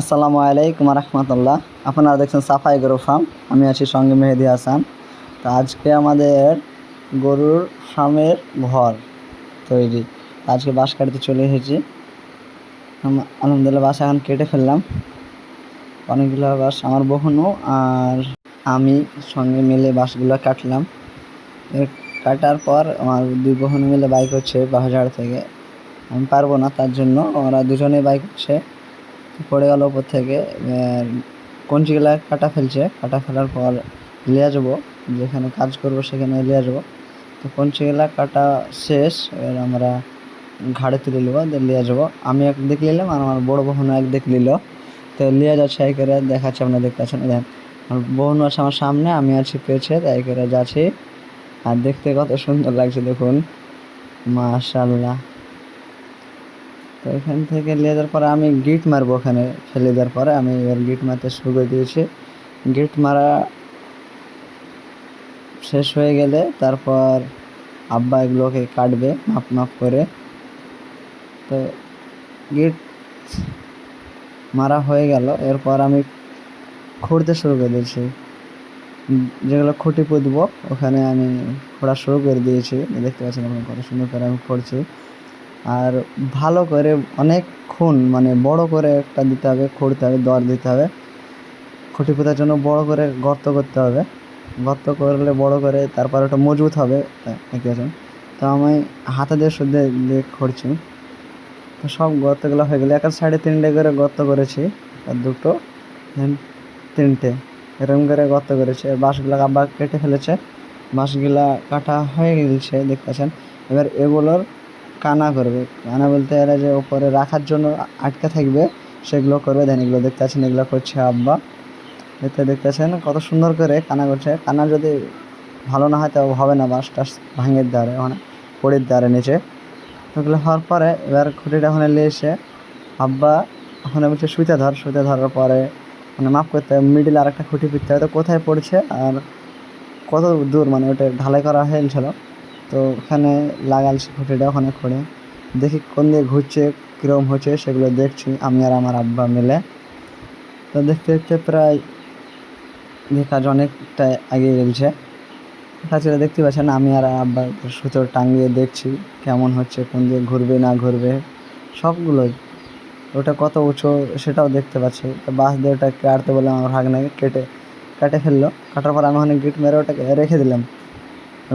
আসসালামু আলাইকুম রহমতুল্লাহ। আপনারা দেখছেন সাফাই গরু ফার্ম, আমি আছি সঙ্গে মেহেদি হাসান। তো আজকে আমাদের গরুর ফার্মের ঘর তৈরি। আজকে বাঁশ কাটতে চলে এসেছি। আলহামদুলিল্লাহ বাঁশ এখন কেটে ফেললাম। অনেকগুলো বাঁশ আমার বহনও আর আমি সঙ্গে মিলে বাঁশগুলো কাটলাম। কাটার পর আমার দুই বহন মিলে বাইক হচ্ছে বাহাজার থেকে। আমি পারব না তার জন্য, ওরা দুজনেই বাইক হচ্ছে। পড়ে গেল ওপর থেকে কঞ্চিগুলা কাটা ফেলছে। কাটা ফেলার পর লিয়ে যাব, যেখানে কাজ করব সেখানে লিয়ে যাব। তো কঞ্চিগুলা কাটা শেষ, এবার আমরা ঘাড়ে তুলে নেব লিয়ে যাব। আমি এক দিক নিলাম আর আমার বড় বোনও এক দিক নিল। তো লিয়ে যাচ্ছে এই করে, দেখাচ্ছে আপনারা দেখতে পাচ্ছেন। দেখেন আমার বোন আছে আমার সামনে, আমি আছি পেছে তাই করে যাচ্ছি। আর দেখতে কত সুন্দর লাগছে, দেখুন। মাশাল্লাহ তো এখান থেকে নিয়ে যাওয়ার পরে আমি গিট মারবো ওখানে ফেলে দেওয়ার পরে। আমি এবার গিট মারতে শুরু করে দিয়েছি। গিট মারা শেষ হয়ে গেলে তারপর আব্বা এগুলোকে কাটবে, মাপ মাপ করে। তো গিট মারা হয়ে গেল। এরপর আমি খুঁড়তে শুরু করে দিয়েছি। যেগুলো খুঁটি পুঁতবো, ওখানে আমি খোঁড়া শুরু করে দিয়েছি। দেখতে পাচ্ছেন কত সুন্দর করে আমি খুঁড়ছি। আর ভালো করে অনেকক্ষণ মানে বড় করে একটা দিতে হবে খুঁড়তে হবে, দর দিতে হবে। খুঁটি পোঁতার জন্য বড় করে গর্ত করতে হবে। গর্ত করলে বড় করে তারপর ওটা মজবুত হবে দেখতে তো আমি হাতে দিয়ে শুদ্ধ দিয়ে খুঁড়ছি। তো সব গর্তগুলো হয়ে গেলে। একটা সাইডে তিনটে করে গর্ত করেছি, আর দুটো, দেন তিনটে। এরকম করে গর্ত করেছে। বাঁশগুলো আব্বা কেটে ফেলেছে। বাঁশগুলা কাটা হয়ে গেছে, দেখতে পাচ্ছেন। এবার এগুলোর কানা করবে। কানা বলতে এরা যে ওপরে রাখার জন্য আটকে থাকবে, সেগুলো করবে। দেন এগুলো দেখতে আছেন এগুলো করছে আব্বা। দেখতে দেখতে পাচ্ছেন কত সুন্দর করে কানা করছে। কানা যদি ভালো না হয় তো হবে না। বাস টাস ভাঙের দ্বারে মানে পড়ির দ্বারে নিচে। ওগুলো হওয়ার পরে এবার খুঁটিটা ওখানে এসে আব্বা ওখানে বলছে, সুইতে ধর, সুইতে ধরার পরে মানে মাপ করতে হবে মিডিল আর একটা খুঁটি পিটতে হবে। তো কোথায় পড়ছে? আর কত দূর? মানে ওটা ঢালাই করা হয়েছিল। তো ওখানে লাগালছি খুঁটিটা ওখানে খুঁড়ে দেখি কোন দিকে ঘুরছে কীরকম হচ্ছে সেগুলো দেখছি আমি আর আমার আব্বা মিলে। তো দেখতে দেখতে প্রায় কাজ অনেকটা এগিয়ে গেছে। তাছাড়া দেখতে পাচ্ছেন আমি আর আব্বা সুতো টাঙিয়ে দেখছি কেমন হচ্ছে, কোন দিকে ঘুরবে না ঘুরবে সবগুলোই ওটা কত উঁচু সেটাও দেখতে পাচ্ছি। তো বাঁশ দিয়ে ওটা কাটতে বলে আমার ভাগ ভাগনাকে কেটে কেটে ফেলল। কাটার পর আমি ওখানে গিট মেরে ওটাকে রেখে দিলাম।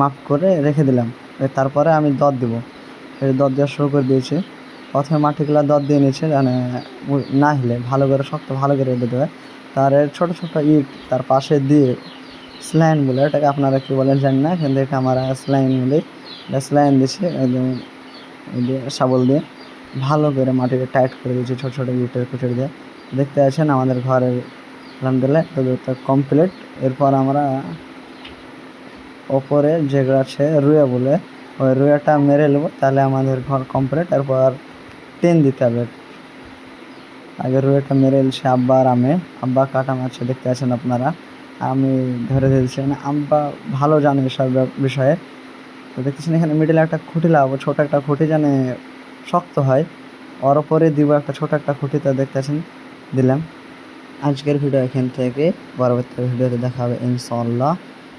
মাপ করে রেখে দিলাম। তারপরে আমি দর দিব। দর দেওয়া শুরু করে দিয়েছি। প্রথমে মাটিগুলো দর দিয়ে নিয়েছে মানে না হিলে, ভালো করে, শক্ত ভালো করে দিতে হবে তার ছোটো ছোটো ইট তার পাশে দিয়ে স্লাইন বলে, এটাকে আপনারা কী বলেন জানি না কিন্তু এটা আমরা স্লাইন বলি। এটা স্লাইন দিচ্ছি একদম শাবল দিয়ে ভালো করে মাটিকে টাইট করে দিয়েছি, ছোটো ছোটো ইটের কুচড়ি দিয়ে। দেখতে আছেন আমাদের ঘরের, আলহামদুলিল্লাহ তো কমপ্লিট এরপর আমরা ওপরে যেগুলো আছে রুয়া বলে, ওই রুয়াটা মেরে নেব, তাহলে আমাদের ঘর কমপ্লিট এরপর টেন দিতে হবে। আগে রুয়াটা মেরে এলছে আব্বা আর আমি। আব্বা কাটা মারছে দেখতে আছেন আপনারা? আমি ধরে দিয়েছি মানে আব্বা ভালো জানে ব্যাপ- বিষয়ে। তো দেখতেছেন এখানে মিডিলে একটা খুঁটি লাগাবো, ছোটো একটা খুঁটি জানে শক্ত হয়। ওর ওপরে দিব একটা ছোটো একটা খুঁটি, তো দেখতেছেন দিলাম। আজকের ভিডিও এখান থেকে, পরবর্তী ভিডিওতে দেখা হবে ইনশাল্লাহ